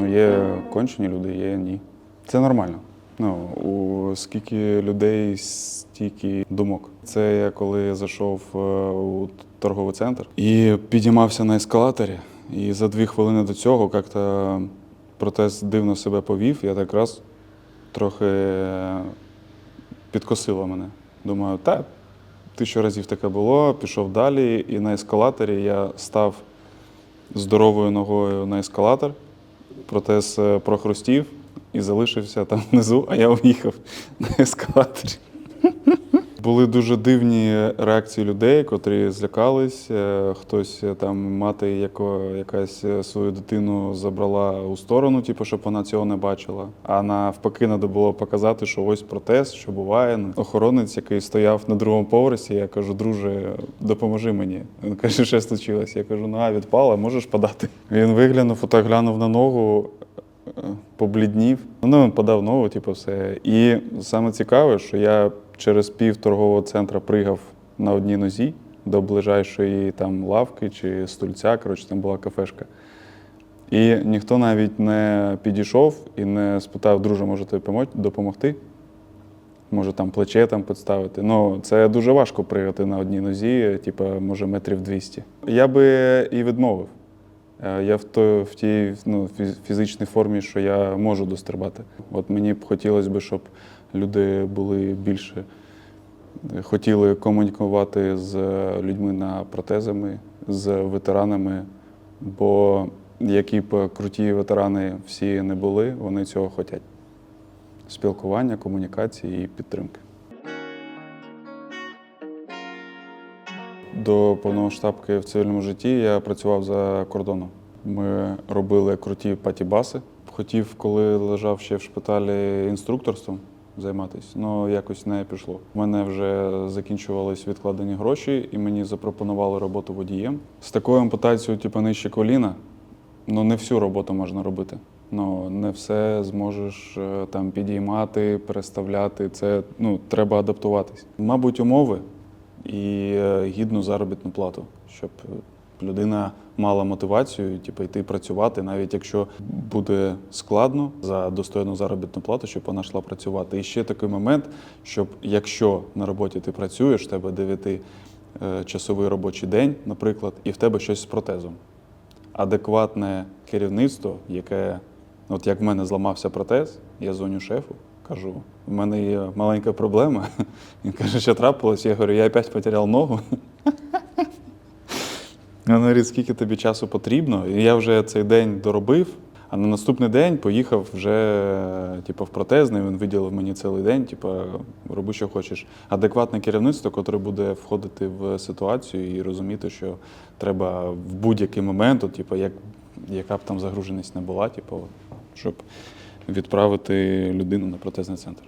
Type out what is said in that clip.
Ну, є кончені люди, є ні. Це нормально. Ну, у скільки людей, стільки думок. Це я коли зайшов е, у торговий центр і підіймався на ескалаторі. І за дві хвилини до цього як-то протез дивно себе повів. Я так раз трохи підкосило мене. Думаю, та тисячу разів таке було, пішов далі, і на ескалаторі я став здоровою ногою на ескалатор. Протез е, прохрустів і залишився там внизу, а я уїхав на ескалаторі. Були дуже дивні реакції людей, котрі злякались. Е, Хтось е, там мати яко, якась е, свою дитину забрала у сторону, типу, щоб вона цього не бачила. А навпаки, треба було показати, що ось протез, що буває. Охоронець, який стояв на другому поверсі, я кажу, друже, допоможи мені. Він каже, що случилось. Я кажу, нога відпала, можеш подати. Він виглянув, отак глянув на ногу, побліднів. Ну, він подав ногу, типу, все. І саме цікаве, що я через пів торгового центру пригав на одній нозі до ближайшої там лавки чи стульця. Коротше, там була кафешка. І ніхто навіть не підійшов і не спитав, друже, може тобі допомогти? Може там плече там підставити. Ну, це дуже важко пригати на одній нозі, типу, може, метрів 200. Я би і відмовив. Е, Я в, то, в тій ну, фізичній формі, що я можу дострибати. От мені б хотілося б, щоб люди були більше е, хотіли комунікувати з людьми на протезами, з ветеранами. Бо які б круті ветерани всі не були, вони цього хочуть. Спілкування, комунікації і підтримки. До повномасштабки в цивільному житті я працював за кордоном. Ми робили круті патібаси. Хотів, коли лежав ще в шпиталі інструкторством займатися, але якось не пішло. У мене вже закінчувались відкладені гроші, і мені запропонували роботу водієм. З такою ампутацією, типу нижче коліна, ну не всю роботу можна робити. Ну не все зможеш е, там підіймати, переставляти. Це ну треба адаптуватись. Мабуть, умови і е, гідну заробітну плату, щоб е, людина мала мотивацію, типу, йти працювати, навіть якщо буде складно за достойну заробітну плату, щоб вона йшла працювати. І ще такий момент, щоб якщо на роботі ти працюєш, в тебе 9 часовий робочий день, наприклад, і в тебе щось з протезом. Адекватне керівництво, яке, от як в мене зламався протез, я дзвоню шефу, кажу, в мене є маленька проблема. Він каже, що трапилось? Я говорю, я опять потеряв ногу. Він говорить, скільки тобі часу потрібно? І я вже цей день доробив, а на наступний день поїхав вже типу, в протезний, він виділив мені цілий день, типу, роби, що хочеш. Адекватне керівництво, яке буде входити в ситуацію і розуміти, що треба в будь-який момент, от, типу, як, яка б там загруженість не була, типу, щоб відправити людину на протезний центр.